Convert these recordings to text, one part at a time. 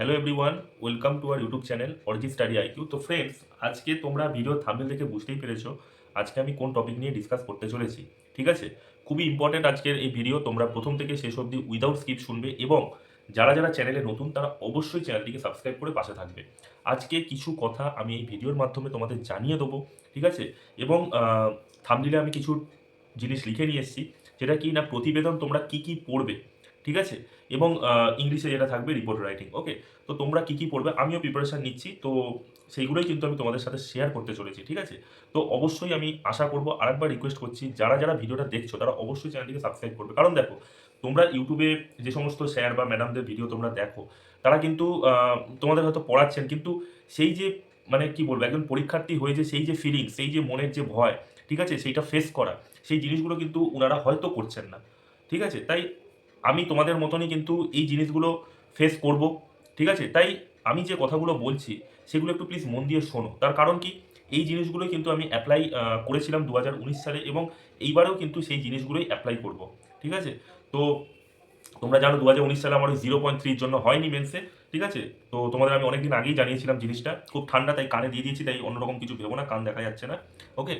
Hello everyone welcome to our YouTube channel অরিজি study IQ তো friends আজকে তোমরা video thumbnail দেখে বুঝতেই পেরেছ আজকে আমি কোন টপিক নিয়ে ডিসকাস করতে চলেছি, ঠিক আছে? খুবই ইম্পর্টেন্ট আজকের এই ভিডিও তোমরা প্রথম থেকে শেষ অবধি উইদাউট স্কিপ শুনবে এবং যারা যারা চ্যানেলে নতুন, তারা অবশ্যই চ্যানেলটিকে সাবস্ক্রাইব করে পাশে থাকবে। আজকে কিছু কথা আমি এই ভিডিওর মাধ্যমে তোমাদের জানিয়ে দেবো, ঠিক আছে? এবং থামদিলে আমি কিছু জিনিস লিখে নিয়ে এসেছি, যেটা কি না প্রতিবেদন তোমরা কি কি পড়বে ঠিক আছে? এবং ইংলিশে যেটা থাকবে রিপোর্ট রাইটিং ওকে তো তোমরা কি কি পড়বে? আমিও প্রিপারেশান নিচ্ছি। তো সেইগুলোই কিন্তু আমি তোমাদের সাথে শেয়ার করতে চলেছি, ঠিক আছে? তো অবশ্যই আমি আশা করব, আরেকবার রিকোয়েস্ট করছি, যারা যারা ভিডিওটা দেখছ, তারা অবশ্যই চ্যানেলটিকে সাবস্ক্রাইব করবে। কারণ দেখো, তোমরা ইউটিউবে যে সমস্ত স্যার বা ম্যাডামদের ভিডিও তোমরা দেখো, তারা কিন্তু তোমাদের হয়তো পড়াচ্ছেন, কিন্তু সেই যে মানে কি বলব, একজন পরীক্ষার্থী হয়ে যে সেই যে ফিলিং সেই যে মনের যে ভয়, ঠিক আছে? সেইটা ফেস করা, সেই জিনিসগুলো কিন্তু ওনারা হয়তো করছেন না, ঠিক আছে? তাই আমি তোমাদের মতনই কিন্তু এই জিনিসগুলো ফেস করব, ঠিক আছে? তাই আমি যে কথাগুলো বলছি, সেগুলো একটু প্লিজ মন দিয়ে শোনো। তার কারণ কি? এই জিনিসগুলোই কিন্তু আমি অ্যাপ্লাই করেছিলাম দু হাজার উনিশ সালে এবং এইবারেও কিন্তু সেই জিনিসগুলোই অ্যাপ্লাই করব, ঠিক আছে? তো তোমরা জানো দু হাজার উনিশ সালে আমার জিরো পয়েন্ট থ্রির জন্য হয়নি মেন্সে ঠিক আছে? তো তোমাদের আমি অনেকদিন আগেই জানিয়েছিলাম জিনিসটা। খুব ঠান্ডা, তাই কানে দিয়ে দিয়েছি, তাই অন্যরকম কিছু ভেবো না, কান দেখা যাচ্ছে না ওকে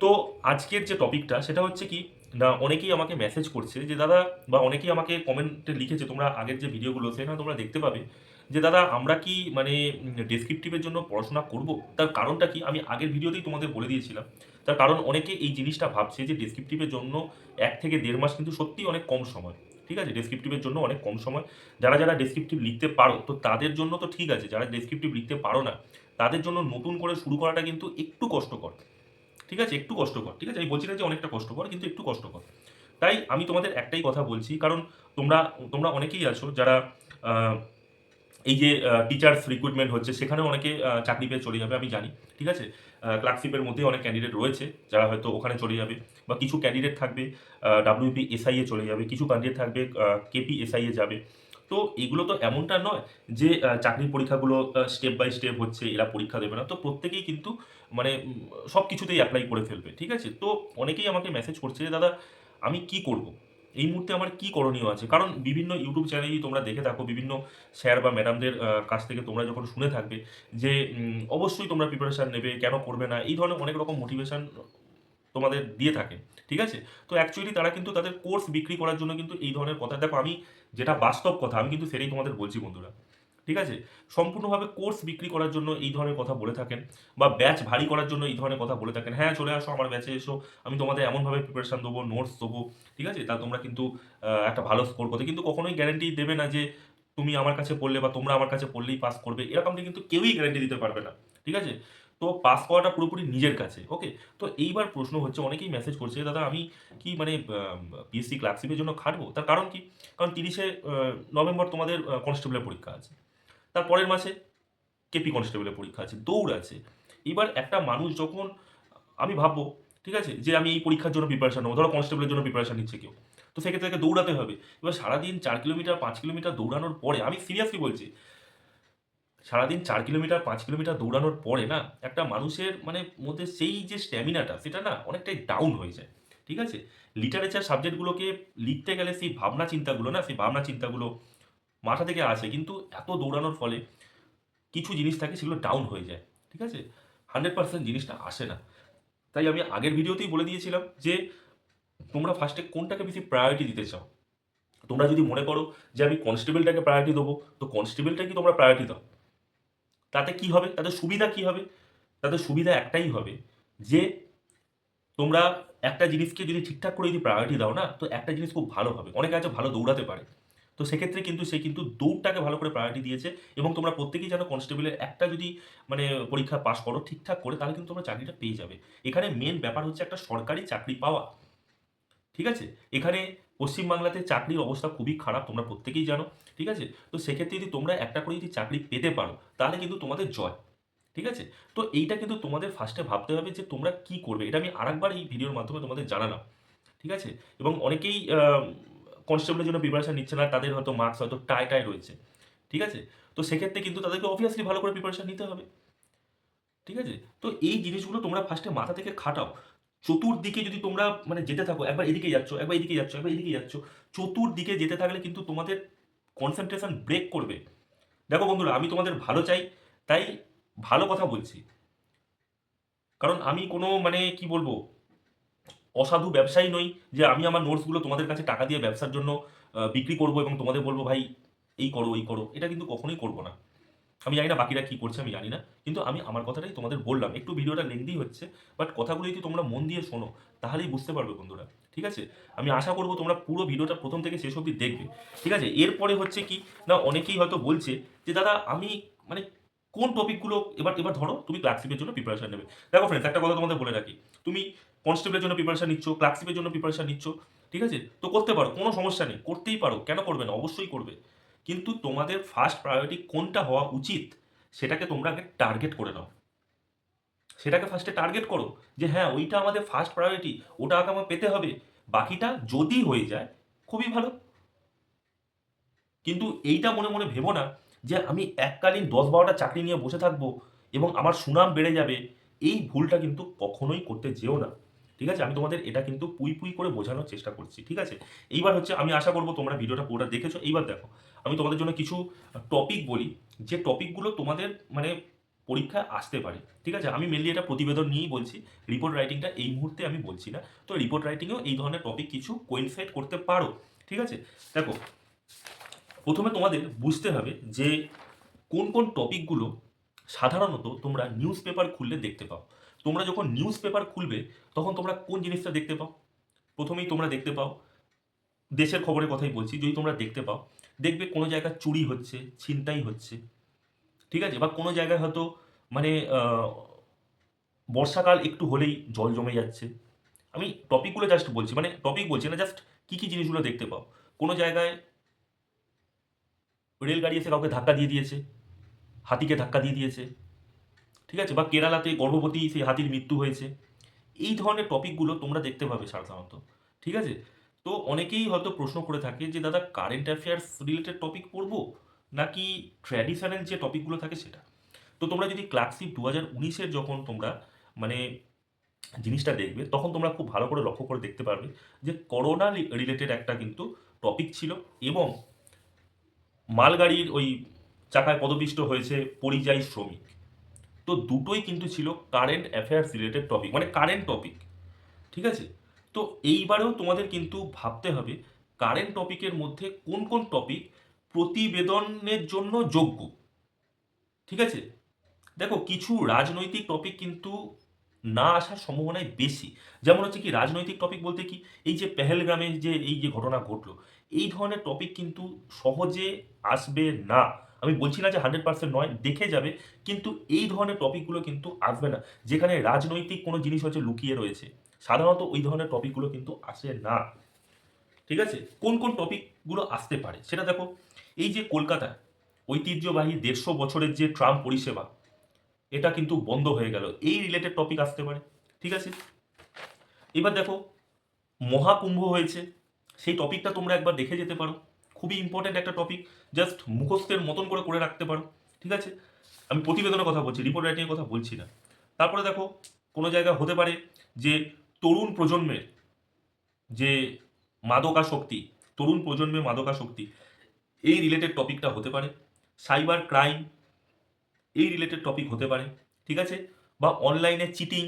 তো আজকের যে টপিকটা সেটা হচ্ছে কি? না, অনেকেই আমাকে মেসেজ করছে যে, দাদা, বা অনেকেই আমাকে কমেন্টে লিখেছে, তোমরা আগের যে ভিডিওগুলো সেখানে তোমরা দেখতে পাবে যে, দাদা, আমরা কি মানে ডেসক্রিপটিভের জন্য পড়াশোনা করব? তার কারণটা কি? আমি আগের ভিডিওতেই তোমাদের বলে দিয়েছিলাম। তার কারণ অনেকে এই জিনিসটা ভাবছে যে ডেসক্রিপটিভের জন্য এক থেকে দেড় মাস কিন্তু সত্যিই অনেক কম সময়। ঠিক আছে? ডেসক্রিপটিভের জন্য অনেক কম সময়। যারা যারা ডেসক্রিপটিভ লিখতে পারো, তো তাদের জন্য তো ঠিক আছে। যারা ডেসক্রিপটিভ লিখতে পারো না, তাদের জন্য নতুন করে শুরু করাটা কিন্তু একটু কষ্টকর। ঠিক আছে? একটু কষ্টকর ঠিক আছে? আমি বলছি না যে অনেকটা কষ্টকর কিন্তু একটু কষ্টকর তাই আমি তোমাদের একটাই কথা বলছি, কারণ তোমরা তোমরা অনেকেই আছো যারা এই যে টিচার্স রিক্রুটমেন্ট হচ্ছে, সেখানে অনেকে চাকরি পেয়ে চলে যাবে, আমি জানি, ঠিক আছে? ক্লার্কশিপের মধ্যে অনেক ক্যান্ডিডেট রয়েছে, যারা হয়তো ওখানে চলে যাবে, বা কিছু ক্যান্ডিডেট থাকবে ডাব্লিউপি এসআইএ চলে যাবে, কিছু ক্যান্ডিডেট থাকবে কেপি এসআইএ যাবে। তো এগুলো তো এমনটা নয় যে চাকরির পরীক্ষাগুলো স্টেপ বাই স্টেপ হচ্ছে, এরা পরীক্ষা দেবে না। তো প্রত্যেকেই কিন্তু মানে সব কিছুতেই অ্যাপ্লাই করে ফেলবে, ঠিক আছে? তো অনেকেই আমাকে মেসেজ করছে যে, দাদা, আমি কি করব? এই মুহূর্তে আমার কি করণীয় আছে? কারণ বিভিন্ন ইউটিউব চ্যানেলেই তোমরা দেখে থাকো, বিভিন্ন স্যার বা ম্যাডামদের কাছ থেকে তোমরা যখন শুনে থাকবে যে অবশ্যই তোমরা প্রিপারেশান নেবে, কেন করবে না? এই ধরনের অনেক রকম মোটিভেশন তোমাদের দিয়ে থাকে, ঠিক আছে? তো অ্যাকচুয়ালি তারা কিন্তু তাদের কোর্স বিক্রি করার জন্য কিন্তু এই ধরনের কথা, দেখো আমি যেটা বাস্তব কথা, আমি কিন্তু সেটাই তোমাদের বলছি বন্ধুরা, ঠিক আছে? সম্পূর্ণভাবে কোর্স বিক্রি করার জন্য এই ধরনের কথা বলে থাকেন বা ব্যাচ ভারী করার জন্য এই ধরনের কথা বলে থাকেন। হ্যাঁ চলে আসো, আমার ব্যাচে এসো, আমি তোমাদের এমনভাবে প্রিপারেশান দেবো নোটস দেবো, ঠিক আছে? তা তোমরা কিন্তু একটা ভালো স্কোর করতে কিন্তু কখনোই গ্যারান্টি দেবে না যে তুমি আমার কাছে পড়লে বা তোমরা আমার কাছে পড়লেই পাস করবে এরকমটা কিন্তু কেউই গ্যারান্টি দিতে পারবে না, ঠিক আছে? তো পাস করাটা পুরোপুরি নিজের কাছে ওকে তো এইবার প্রশ্ন হচ্ছে, অনেকেই মেসেজ করছে, দাদা, আমি কি মানে পিএসসি ক্লার্কশিপের জন্য খাটবো? তার কারণ কি? কারণ তিরিশে নভেম্বর তোমাদের কনস্টেবলের পরীক্ষা আছে। তার পরের মাসে কেপি কনস্টেবলের পরীক্ষা আছে, দৌড় আছে। এবার একটা মানুষ যখন, আমি ভাববো, ঠিক আছে, যে আমি এই পরীক্ষার জন্য প্রিপারেশন নেব, ধরো কনস্টেবলের জন্য প্রিপারেশন নিচ্ছে কেউ, তো সেক্ষেত্রে তাকে দৌড়াতে হবে। এবার সারাদিন চার কিলোমিটার, পাঁচ কিলোমিটার দৌড়ানোর পরে, আমি সিরিয়াসলি বলছি সারাদিন চার কিলোমিটার, পাঁচ কিলোমিটার দৌড়ানোর পরে না, একটা মানুষের মানে মধ্যে সেই যে স্ট্যামিনাটা, সেটা না অনেকটাই ডাউন হয়ে যায়। ঠিক আছে? লিটারেচার সাবজেক্টগুলোকে লিখতে গেলে সেই ভাবনা চিন্তাগুলো না, সেই ভাবনা চিন্তাগুলো মাথা থেকে আসে। কিন্তু এত দৌড়ানোর ফলে কিছু জিনিস থাকে সেগুলো ডাউন হয়ে যায়। ঠিক আছে? হান্ড্রেড পার্সেন্ট জিনিসটা আসে না। তাই আমি আগের ভিডিওতেই বলে দিয়েছিলাম যে, তোমরা ফার্স্টে কোনটাকে বেশি প্রায়োরিটি দিতে চাও? তোমরা যদি মনে করো যে আমি কনস্টেবলটাকে প্রায়োরিটি দেবো, তো কনস্টেবলটাকে তোমরা প্রায়োরিটি দাও? তাতে কি হবে? তাতে সুবিধা কি হবে? তাতে সুবিধা একটাই হবে যে তোমরা একটা জিনিসকে যদি ঠিকঠাক করে যদি প্রায়োরিটি দাও না, তো একটা জিনিস খুব ভালো হবে। অনেকে আছে ভালো দৌড়াতে পারে। তো সেক্ষেত্রে কিন্তু সে কিন্তু দৌড়টাকে ভালো করে প্রায়োরিটি দিয়েছে এবং তোমরা প্রত্যেকেই যেন কনস্টেবলের একটা যদি মানে পরীক্ষা পাস করো ঠিকঠাক করে, তাহলে কিন্তু তোমরা চাকরিটা পেয়ে যাবে। এখানে মেন ব্যাপার হচ্ছে একটা সরকারি চাকরি পাওয়া। ঠিক আছে? এখানে পশ্চিমবাংলাতে চাকরির অবস্থা খুবই খারাপ, তোমরা প্রত্যেকেই জানো, ঠিক আছে? তো সেক্ষেত্রে যদি তোমরা একটা করে যদি চাকরি পেতে পারো, তাহলে কিন্তু তোমাদের জয়, ঠিক আছে? তো এইটা কিন্তু তোমাদের ফার্স্টে ভাবতে হবে যে তোমরা কি করবে, এটা আমি আরেকবার এই ভিডিওর মাধ্যমে তোমাদের জানালাম, ঠিক আছে? এবং অনেকেই কনস্টেবলের জন্য প্রিপারেশন নিচ্ছে না, তাদের হয়তো মার্কস হয়তো টাই টাই রয়েছে, ঠিক আছে? তো সেক্ষেত্রে কিন্তু তাদেরকে অবভিয়াসলি ভালো করে প্রিপারেশন নিতে হবে, ঠিক আছে? তো এই জিনিসগুলো তোমরা ফার্স্টে মাথা থেকে খাটাও চতুর্দিকে যদি তোমরা মানে যেতে থাকো, একবার এদিকে যাচ্ছ, একবার এদিকে যাচ্ছ, একবার এদিকে যাচ্ছ, চতুর্দিকে যেতে থাকলে কিন্তু তোমাদের কনসেন্ট্রেশন ব্রেক করবে। দেখো বন্ধুরা, আমি তোমাদের ভালো চাই, তাই ভালো কথা বলছি। কারণ আমি কোনো মানে কি বলব, অসাধু ব্যবসায়ী নই যে আমি আমার নোটসগুলো তোমাদের কাছে টাকা দিয়ে ব্যবসার জন্য বিক্রি করব এবং তোমাদের বলব, ভাই, এই করো এই করো। এটা কিন্তু কখনোই করব না। আমি জানি না বাকিরা কি করছে, আমি জানি না। কিন্তু আমি আমার কথাটাই তোমাদের বললাম। একটু ভিডিওটা লেন্দি হচ্ছে বাট কথাগুলো যদি তোমরা মন দিয়ে শোনো, তাহলেই বুঝতে পারবে বন্ধুরা। ঠিক আছে? আমি আশা করব তোমরা পুরো ভিডিওটা প্রথম থেকে শেষ অবধি দেখবে। ঠিক আছে? এরপরে হচ্ছে কি, না, অনেকেই হয়তো বলছে যে, দাদা, আমি মানে কোন টপিকগুলো এবার এবার ধরো, তুমি ক্লার্কশিপের জন্য প্রিপারেশন নেবে। দেখো ফ্রেন্ডস একটা কথা তোমাদের বলে রাখি। তুমি কনস্টেবলের জন্য প্রিপারেশন নিচ্ছ ক্লার্কশিপের জন্য প্রিপারেশন নিচ্ছ, ঠিক আছে? তো করতে পারো, কোনো সমস্যা নেই, করতেই পারো। কেন করবে না? অবশ্যই করবে। কিন্তু তোমাদের ফার্স্ট প্রায়োরিটি কোনটা হওয়া উচিত, সেটাকে তোমরা আগে টার্গেট করে নাও। সেটাকে ফার্স্টে টার্গেট করো যে হ্যাঁ ওইটা আমাদের ফার্স্ট প্রায়োরিটি ওটা আগে আমার পেতে হবে। বাকিটা যদি হয়ে যায়, খুবই ভালো। কিন্তু এইটা মনে মনে ভেবো না যে আমি এককালীন দশ বারোটা চাকরি নিয়ে বসে থাকব এবং আমার সুনাম বেড়ে যাবে, এই ভুলটা কিন্তু কখনোই করতে যেও না। ঠিক আছে? আমি তোমাদের এটা কিন্তু পুই পুই করে বোঝানোর চেষ্টা করছি, ঠিক আছে? এইবার হচ্ছে আমি আশা করব তোমরা ভিডিওটা পুরোটা দেখেছ। এইবার দেখো, আমি তোমাদের জন্য কিছু টপিক বলি, যে টপিকগুলো তোমাদের মানে পরীক্ষায় আসতে পারে, ঠিক আছে? আমি মেনলি এটা প্রতিবেদন নিয়েই বলছি রিপোর্ট রাইটিংটা এই মুহূর্তে আমি বলছি না। তো রিপোর্ট রাইটিংয়েও এই ধরনের টপিক কিছু কোইনসাইড করতে পারো, ঠিক আছে? দেখো, প্রথমে তোমাদের বুঝতে হবে যে কোন কোন টপিকগুলো সাধারণত তোমরা নিউজ পেপার খুললে দেখতে পাও। তোমরা যখন নিউজ পেপার খুলবে, তখন তোমরা কোন জিনিসটা দেখতে পাও? প্রথমেই তোমরা দেখতে পাও, দেশের খবরের কথাই বলছি, যদি তোমরা দেখতে পাও, দেখবে কোনো জায়গায় চুরি হচ্ছে, ছিনতাই হচ্ছে, ঠিক আছে? বা কোনো জায়গায় হয়তো মানে বর্ষাকাল একটু হলেই জল জমে যাচ্ছে। আমি টপিকগুলো জাস্ট বলছি মানে টপিক বলছি না জাস্ট কী কী জিনিসগুলো দেখতে পাও? কোনো জায়গায় রেলগাড়ি এসে কাউকে ধাক্কা দিয়ে দিয়েছে, হাতিকে ধাক্কা দিয়ে দিয়েছে ঠিক আছে? বা কেরালাতে গর্ভবতী সেই হাতির মৃত্যু হয়েছে। এই ধরনের টপিকগুলো তোমরা দেখতে পাবে সাধারণত। ঠিক আছে? তো অনেকেই হয়তো প্রশ্ন করে থাকে যে, দাদা কারেন্ট অ্যাফেয়ার্স রিলেটেড টপিক পড়ব? নাকি ট্র্যাডিশনাল যে টপিকগুলো থাকে সেটা? তো তোমরা যদি ক্লার্কশিপ দু হাজার উনিশের যখন তোমরা মানে জিনিসটা দেখবে, তখন তোমরা খুব ভালো করে লক্ষ্য করে দেখতে পারবে যে করোনা রিলেটেড একটা কিন্তু টপিক ছিল এবং মালগাড়ির ওই চাকায় পদপিষ্ট হয়েছে পরিযায়ী শ্রমিক। তো দুটোই কিন্তু ছিল কারেন্ট অ্যাফেয়ার্স রিলেটেড টপিক মানে কারেন্ট টপিক ঠিক আছে? তো এইবারেও তোমাদের কিন্তু ভাবতে হবে কারেন্ট টপিকের মধ্যে কোন কোন টপিক প্রতিবেদনের জন্য যোগ্য, ঠিক আছে? দেখো, কিছু রাজনৈতিক টপিক কিন্তু না আসার সম্ভাবনাই বেশি। যেমন হচ্ছে কি, রাজনৈতিক টপিক বলতে কি, এই যে পেহেলগ্রামে যে, এই যে ঘটনা ঘটলো, এই ধরনের টপিক কিন্তু সহজে আসবে না। আমি বলছি না যে হান্ড্রেড পার্সেন্ট নয়, দেখে যাবে। কিন্তু এই ধরনের টপিকগুলো কিন্তু আসবে না। যেখানে রাজনৈতিক কোনো জিনিস হচ্ছে লুকিয়ে রয়েছে। সাধারণত ওই ধরনের টপিকগুলো কিন্তু আসে না। ঠিক আছে? কোন কোন টপিকগুলো আসতে পারে? সেটা দেখো, এই যে কলকাতা, ঐতিহ্যবাহী দেড়শো বছরের যে ট্রাম পরিষেবা, এটা কিন্তু বন্ধ হয়ে গেল। এই রিলেটেড টপিক আসতে পারে। ঠিক আছে? এবার দেখো, মহাকুম্ভ হয়েছে। সেই টপিকটা তোমরা একবার দেখে যেতে পারো। খুবই ইম্পর্ট্যান্ট একটা টপিক জাস্ট মুখস্থের মতন করে করে রাখতে পারো, ঠিক আছে? আমি প্রতিবেদনের কথা বলছি রিপোর্ট রাইটিংয়ের কথা বলছি না। তারপরে দেখো, কোনো জায়গায় হতে পারে যে তরুণ প্রজন্মের যে মাদকাসক্তি, তরুণ প্রজন্মের মাদকাসক্তি, এই রিলেটেড টপিকটা হতে পারে। সাইবার ক্রাইম এই রিলেটেড টপিক হতে পারে, ঠিক আছে? বা অনলাইনে চিটিং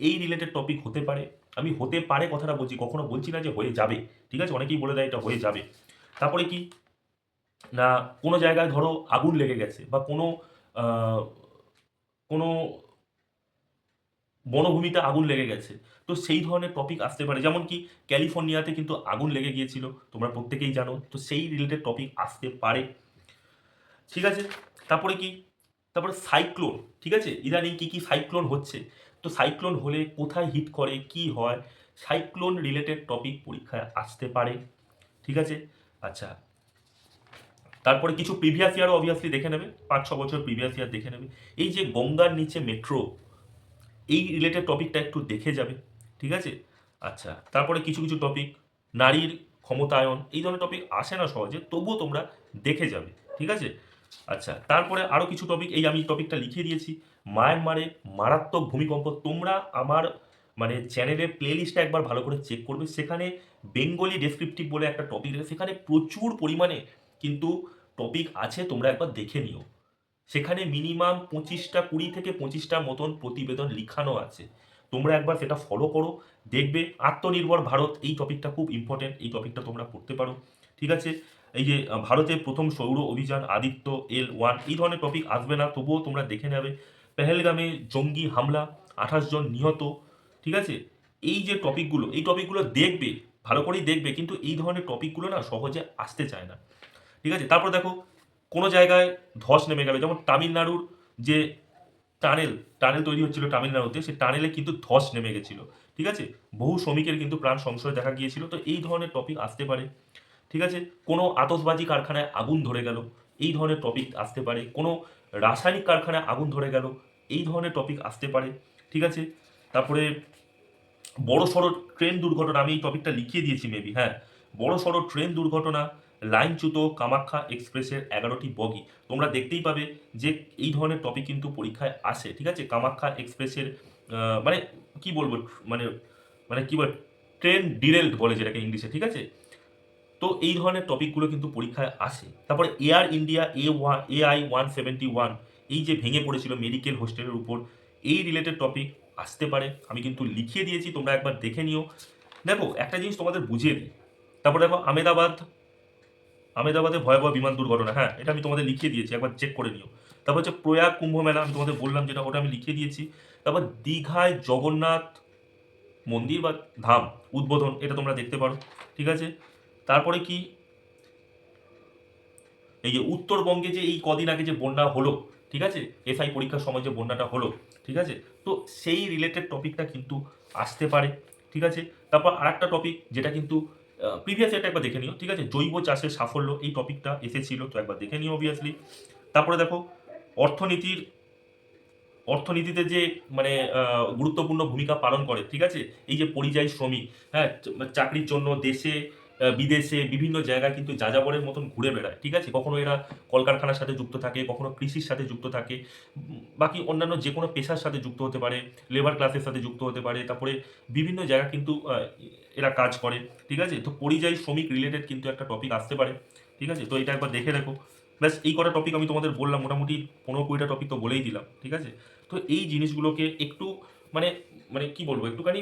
এই রিলেটেড টপিক হতে পারে। আমি হতে পারে কথাটা বলছি, কখনো বলছি না যে হয়ে যাবে, ঠিক আছে? অনেকেই বলে দেয় এটা হয়ে যাবে। তারপরে কি? না, কোনো জায়গায় ধরো আগুন লেগে গেছে বা কোনো কোনো বনভূমিতে আগুন লেগে গেছে, তো সেই ধরনের টপিক আসতে পারে। যেমন কি ক্যালিফোর্নিয়াতে কিন্তু আগুন লেগে গিয়েছিল, তোমরা প্রত্যেকেই জানো, তো সেই রিলেটেড টপিক আসতে পারে। ঠিক আছে? তারপরে কি? তারপরে সাইক্লোন ঠিক আছে? ইদানিং কি কি সাইক্লোন হচ্ছে? তো সাইক্লোন হলে কোথায় হিট করে, কি হয়? সাইক্লোন রিলেটেড টপিক পরীক্ষায় আসতে পারে। ঠিক আছে? আচ্ছা তারপরে কিছু প্রিভিয়াস ইয়ারও অবভিয়াসলি দেখে নেবে, পাঁচ, ছ বছর প্রিভিয়াস ইয়ার দেখে নেবে। এই যে গঙ্গার নিচে মেট্রো এই রিলেটেড টপিকটা একটু দেখে যাবে, ঠিক আছে? আচ্ছা তারপরে কিছু কিছু টপিক নারীর ক্ষমতায়ন, এই ধরনের টপিক আসে না সহজে, তবুও তোমরা দেখে যাবে, ঠিক আছে? আচ্ছা তারপরে আরও কিছু টপিক এই আমি টপিকটা লিখে দিয়েছি মায়ানমারে মারাত্মক ভূমিকম্প। তোমরা আমার মানে চ্যানেলের প্লেলিস্টটা একবার ভালো করে চেক করবে। সেখানে বেঙ্গলি ডেসক্রিপটিভ বলে একটা টপিক সেখানে প্রচুর পরিমাণে কিন্তু টপিক আছে, তোমরা একবার দেখে নিও। সেখানে মিনিমাম পঁচিশটা, কুড়ি থেকে পঁচিশটা মতন প্রতিবেদন লিখানো আছে। তোমরা একবার সেটা ফলো করো, দেখবে আত্মনির্ভর ভারত, এই টপিকটা খুব ইম্পর্টেন্ট এই টপিকটা তোমরা পড়তে পারো। ঠিক আছে? এই যে ভারতের প্রথম সৌর অভিযান, আদিত্য, এল ওয়ান, এই ধরনের টপিক আসবে না, তবুও তোমরা দেখে নেবে। পেহেলগামে জঙ্গি হামলা, আঠাশ জন নিহত, ঠিক আছে? এই যে টপিকগুলো এই টপিকগুলো দেখবে, ভালো করেই দেখবে, কিন্তু এই ধরনের টপিকগুলো না সহজে আসতে চায় না। ঠিক আছে? তারপর দেখো, কোনো জায়গায় ধস নেমে গেল। যেমন তামিলনাড়ুর যে টানেল টানেল তৈরি হচ্ছিল তামিলনাড়ুতে, সেই টানেলে কিন্তু ধস নেমে গেছিল। ঠিক আছে? বহু শ্রমিকের কিন্তু প্রাণ সংশয় দেখা গিয়েছিল। তো এই ধরনের টপিক আসতে পারে। ঠিক আছে? কোনো আতসবাজি কারখানায় আগুন ধরে গেল। এই ধরনের টপিক আসতে পারে। কোনো রাসায়নিক কারখানায় আগুন ধরে গেল। এই ধরনের টপিক আসতে পারে। ঠিক আছে? তারপরে বড় সড়ো ট্রেন দুর্ঘটনা, আমি এই টপিকটা লিখিয়ে দিয়েছি মেবি হ্যাঁ। বড় সড়ো ট্রেন দুর্ঘটনা লাইনচ্যুত কামাখ্যা এক্সপ্রেসের এগারোটি বগি। তোমরা দেখতেই পাবে যে এই ধরনের টপিক কিন্তু পরীক্ষায় আসে, ঠিক আছে? কামাখ্যা এক্সপ্রেসের মানে কি বলব মানে মানে কি বল, ট্রেন ডিরেল্ড বলে যেটাকে ইংলিশে, ঠিক আছে? তো এই ধরনের টপিকগুলো কিন্তু পরীক্ষায় আসে। তারপরে Air India A one A I one seventy one এই যে ভেঙে পড়েছিল মেডিকেল হোস্টেলের উপর, এই রিলেটেড টপিক আসতে পারে। আমি কিন্তু লিখিয়ে দিয়েছি, তোমরা একবার দেখে নিও। দেখো, একটা জিনিস তোমাদের বুঝিয়ে দিই। তারপর দেখো, আমেদাবাদ আমেদাবাদে ভয়াবহ বিমান দুর্ঘটনা হ্যাঁ এটা আমি তোমাদের লিখিয়ে দিয়েছি, একবার চেক করে নিও। তারপর হচ্ছে প্রয়াগ কুম্ভ মেলা আমি তোমাদের বললাম যেটা, ওটা আমি লিখিয়ে দিয়েছি। তারপর দীঘায় জগন্নাথ মন্দির বা ধাম উদ্বোধন, এটা তোমরা দেখতে পারো, ঠিক আছে? তারপরে কি? এই যে উত্তরবঙ্গে যে এই কদিন আগে যে বন্যা হলো, ঠিক আছে? এসআই পরীক্ষার সময় যে বন্যাটা হলো, ঠিক আছে? তো সেই রিলেটেড টপিকটা কিন্তু আসতে পারে, ঠিক আছে? তারপর আরেকটা টপিক যেটা কিন্তু প্রিভিয়াস এটা একবার দেখে নিও, ঠিক আছে? জৈব চাষের সাফল্য, এই টপিকটা এসেছিল, তো একবার দেখে নিও অবভিয়াসলি তারপরে দেখো, অর্থনীতির, অর্থনীতিতে যে মানে গুরুত্বপূর্ণ ভূমিকা পালন করে, ঠিক আছে? এই যে পরিযায়ী শ্রমিক হ্যাঁ চাকরির জন্য দেশে বিদেশে বিভিন্ন জায়গায় কিন্তু যাযাবরের মতন ঘুরে বেড়ায়, ঠিক আছে? কখনো এরা কলকারখানার সাথে যুক্ত থাকে, কখনো কৃষির সাথে যুক্ত থাকে বাকি অন্যান্য যে কোনো পেশার সাথে যুক্ত হতে পারে লেবার ক্লাসের সাথে যুক্ত হতে পারে, তারপরে বিভিন্ন জায়গা কিন্তু এরা কাজ করে, ঠিক আছে? তো পরিযায়ী শ্রমিক রিলেটেড কিন্তু একটা টপিক আসতে পারে, ঠিক আছে? তো এটা একবার দেখে দেখো। ব্যাস, এই কটা টপিক আমি তোমাদের বললাম, মোটামুটি পনেরো কুড়িটা টপিক তো বলেই দিলাম, ঠিক আছে? তো এই জিনিসগুলোকে একটু মানে মানে কি বলব? একটুখানি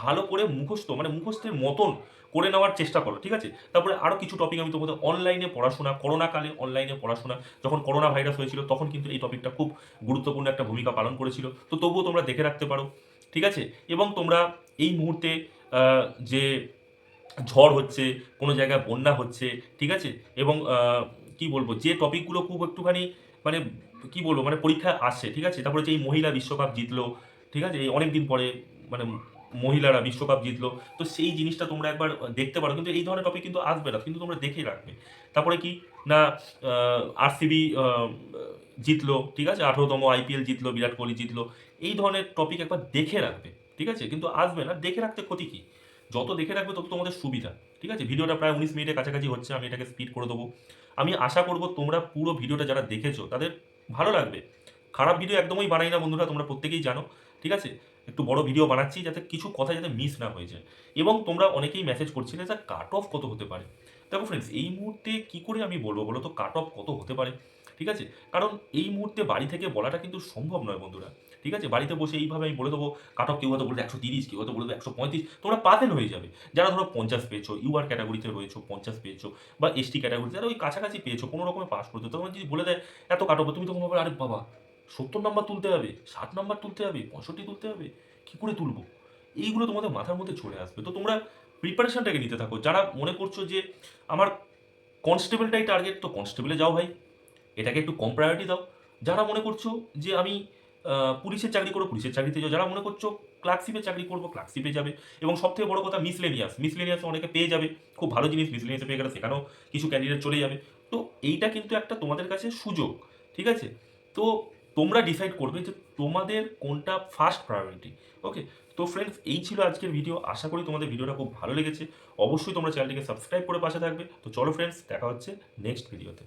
ভালো করে মুখস্থ মানে মুখস্থের মতন করে নেওয়ার চেষ্টা করো, ঠিক আছে? তারপরে আরও কিছু টপিক আমি তোমাদের অনলাইনে পড়াশোনা, করোনাকালে অনলাইনে পড়াশোনা, যখন করোনা ভাইরাস হয়েছিল, তখন কিন্তু এই টপিকটা খুব গুরুত্বপূর্ণ একটা ভূমিকা পালন করেছিল। তো তবুও তোমরা দেখে রাখতে পারো, ঠিক আছে? এবং তোমরা এই মুহূর্তে যে ঝড় হচ্ছে, কোনো জায়গায় বন্যা হচ্ছে, ঠিক আছে? এবং কি বলব, যে টপিকগুলো খুব একটুখানি মানে কি বলব মানে পরীক্ষায় আসছে ঠিক আছে? তারপরে যে এই মহিলা বিশ্বকাপ জিতলো, ঠিক আছে? এই অনেক দিন পরে মানে মহিলারা বিশ্বকাপ জিতলো। তো সেই জিনিসটা তোমরা একবার দেখতে পারো। কিন্তু এই ধরনের টপিক কিন্তু আসবে না, কিন্তু তোমরা দেখেই রাখবে। তারপরে কি? না আরসিবি জিতলো, ঠিক আছে? আঠেরোতম আইপিএল জিতলো, বিরাট কোহলি জিতলো। এই ধরনের টপিক একবার দেখে রাখবে, ঠিক আছে? কিন্তু আসবে না। দেখে রাখতে ক্ষতি কি? যত দেখে রাখবে, তত তোমাদের সুবিধা, ঠিক আছে? ভিডিওটা প্রায় উনিশ মিনিটের কাছাকাছি হচ্ছে, আমি এটাকে স্পিড করে দেবো। আমি আশা করব তোমরা পুরো ভিডিওটা যারা দেখেছ, তাদের ভালো লাগবে। খারাপ ভিডিও একদমই বানাই না বন্ধুরা, তোমরা প্রত্যেকেই জানো, ঠিক আছে? একটু বড় ভিডিও বানাচ্ছি যাতে কিছু কথা যাতে মিস না হয়ে যায়। এবং তোমরা অনেকেই মেসেজ করছিলে যে কাট অফ কত হতে পারে? দেখো ফ্রেন্ডস এই মুহূর্তে কি করে আমি বলব বলো তো? কাট অফ কত হতে পারে? ঠিক আছে? কারণ এই মুহূর্তে বাড়ি থেকে বলাটা কিন্তু সম্ভব নয় বন্ধুরা। ঠিক আছে? বাড়িতে বসে এইভাবে আমি বলে দেবো কাট অফ কেউ হয়তো বলবে একশো তিরিশ, কেউ হয়তো বলবে একশো পঁয়ত্রিশ। তোমরা পাতেন হয়ে যাবে। যারা ধরো পঞ্চাশ পেয়েছ ইউআর ক্যাটাগরিতে রয়েছো, পঞ্চাশ পেয়েছ, বা এসটি ক্যাটাগরিতে যারা ওই কাছাকাছি পেয়েছ, কোনো রকমে পাস করতে তখন যদি বলে দেয়, এত কাট অফ তুমি তখন বলবে, আরে বাবা সত্তর নাম্বার তুলতে হবে, ষাট নাম্বার তুলতে হবে, পঁয়ষট্টি তুলতে হবে, কী করে তুলবো? এইগুলো তোমাদের মাথার মধ্যে চলে আসবে। তো তোমরা প্রিপারেশনটাকে নিতে থাকো। যারা মনে করছ যে আমার কনস্টেবলটাই টার্গেট তো কনস্টেবলে যাও ভাই। এটাকে একটু কম প্রায়োরিটি দাও। যারা মনে করছ যে আমি পুলিশের চাকরি করব, পুলিশের চাকরিতে যাও। যারা মনে করছ ক্লার্কশিপের চাকরি করব ক্লার্কশিপে যাবে। এবং সব থেকে বড় কথা মিসলেনিয়াস মিসলেনিয়াস অনেকে পেয়ে যাবে। খুব ভালো জিনিস মিসলেনিয়াসে পেয়ে গেলে সেখানেও কিছু ক্যান্ডিডেট চলে যাবে। তো এইটা কিন্তু একটা তোমাদের কাছে সুযোগ, ঠিক আছে? তো তোমরা ডিসাইড করবে যে তোমাদের কোনটা ফার্স্ট প্রায়োরিটি ওকে তো ফ্রেন্ডস এই ছিল আজকের ভিডিও আশা করি তোমাদের ভিডিওটা খুব ভালো লেগেছে। অবশ্যই তোমরা চ্যানেলটিকে সাবস্ক্রাইব করে পাশে থাকবে। তো চলো ফ্রেন্ডস দেখা হচ্ছে নেক্সট ভিডিওতে